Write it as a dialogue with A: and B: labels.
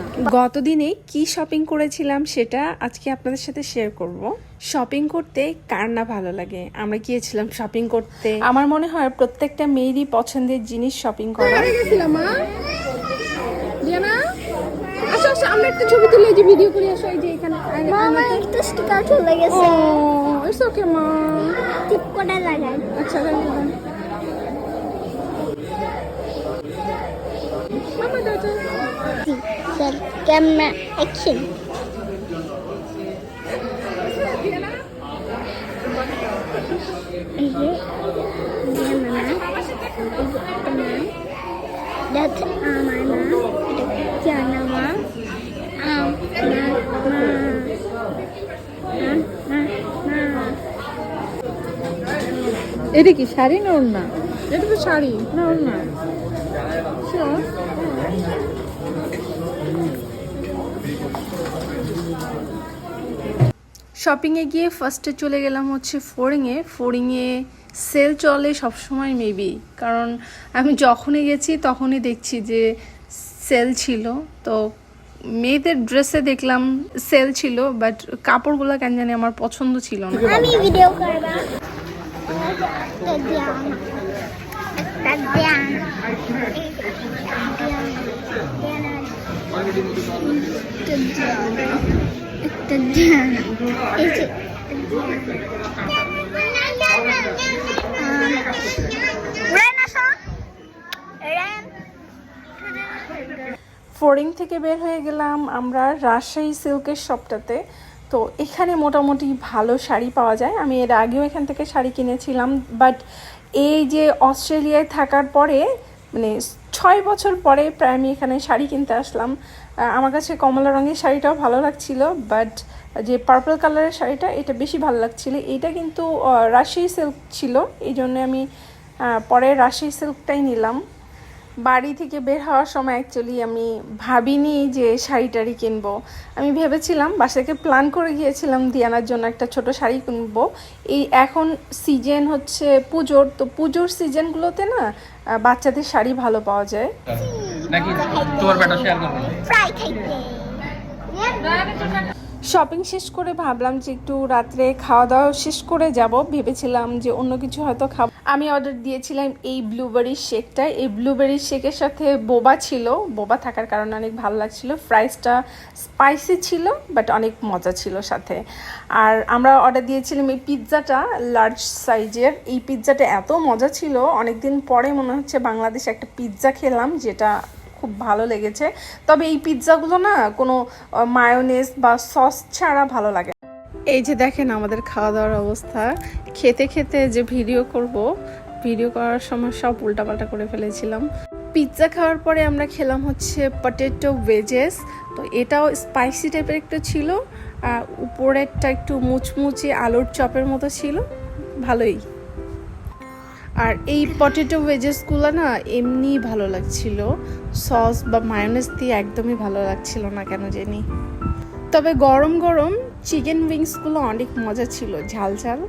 A: না
B: গতদিনে কি শপিং করেছিলাম সেটা আজকে আপনাদের সাথে শেয়ার করব। শপিং করতে কার না ভালো লাগে? আমরা গিয়েছিলাম শপিং করতে। আমার মনে হয় প্রত্যেকটা মেয়েরই পছন্দের জিনিস শপিং করা।
A: গেছিলাম মা। আসো আসো আমরা একটা ছবি তুলে যে ভিডিও করে আসো এই যে এখানে
C: মামা একটু স্টিকার চলে
A: ও ইটস ওকে মা।
C: টিপ করে লাগাই
A: আচ্ছা মামা দাও।
C: Camera action. আমার মা এটা জানা মা আমার মা মা মা। মা
A: এটা কি শাড়ি না ওর না এটা তো শাড়ি না। ওর না
B: শপিংয়ে গিয়ে ফার্স্টে চলে গেলাম হচ্ছে ফোরিংয়ে ফোরিংয়ে সেল চলে সবসময় মেবি কারণ আমি যখনই গেছি তখনই দেখছি যে সেল ছিল। তো মেয়েদের ড্রেসে দেখলাম সেল ছিল বাট কাপড়গুলো কেন জানি আমার পছন্দ ছিল না।
C: আমি ভিডিও করবা। একটা
B: ফোরিং থেকে বের হয়ে গেলাম আমরা রাজশাহী সিল্কের শপটাতে তো এখানে মোটামুটি ভালো শাড়ি পাওয়া যায়। আমি এর আগেও এখান থেকে শাড়ি কিনেছিলাম বাট এই যে অস্ট্রেলিয়ায় থাকার পরে মানে ছয় বছর পরে প্রায় আমি এখানে শাড়ি কিনতে আসলাম। আমার কাছে কমলা রঙের শাড়িটাও ভালো লাগছিল বাট যে পার্পল কালারের শাড়িটা, এটা বেশি ভালো লাগছিল। এইটা কিন্তু রাশি সিল্ক ছিল এই জন্য আমি পরে রাশি সিল্কটাই নিলাম। বাড়ি থেকে বের হওয়ার সময় অ্যাকচুয়ালি আমি ভাবিনি যে শাড়ি টাড়ি কিনবো। আমি ভেবেছিলাম বাসাকে থেকে প্ল্যান করে গিয়েছিলাম দিয়ানার জন্য একটা ছোট শাড়ি কিনবো। এই এখন সিজন হচ্ছে পুজোর তো পুজোর সিজনগুলোতে না বাচ্চাদের শাড়ি ভালো পাওয়া যায়।
D: নাকি? তোমার বেটা শেয়ার করবে।
B: শপিং শেষ করে ভাবলাম যে একটু রাত্রে খাওয়া দাওয়া শেষ করে যাব। ভেবেছিলাম যে অন্য কিছু হয়তো খাব। আমি অর্ডার দিয়েছিলাম এই ব্লুবেরি শেকটা এই ব্লুবেরি শেকের সাথে বোবা ছিল। বোবা থাকার কারণে অনেক ভালো লাগছিল। ফ্রাইসটা স্পাইসি ছিল বাট অনেক মজা ছিল সাথে। আর আমরা অর্ডার দিয়েছিলাম এই পিৎজাটা লার্জ সাইজের এই পিৎজাটা এত মজা ছিল। অনেকদিন পরে মনে হচ্ছে বাংলাদেশে একটা পিৎজা খেলাম, যেটা খুব ভালো লেগেছে। তবে এই পিৎজাগুলো না কোনো মায়োনেজ বা সস ছাড়া ভালো লাগে এই যে দেখেন আমাদের খাওয়া দাওয়ার অবস্থা। খেতে খেতে যে ভিডিও করব ভিডিও করার সময় সব উল্টাপাল্টা করে ফেলেছিলাম। পিৎজা খাওয়ার পরে আমরা খেলাম হচ্ছে পটেটো ভেজেস তো এটাও স্পাইসি টাইপের একটু ছিল, আর উপরেরটা একটু মুচমুচে আলুর চপের মতো ছিল। ভালোই। আর এই পটেটো ভেজেসগুলো না এমনি ভালো লাগছিল। সস বা মায়োনেস দিয়ে একদমই ভালো লাগছিল না কেন জানি। তবে গরম গরম চিকেন উইংসগুলো অনেক মজা ছিল, ঝাল ঝাল।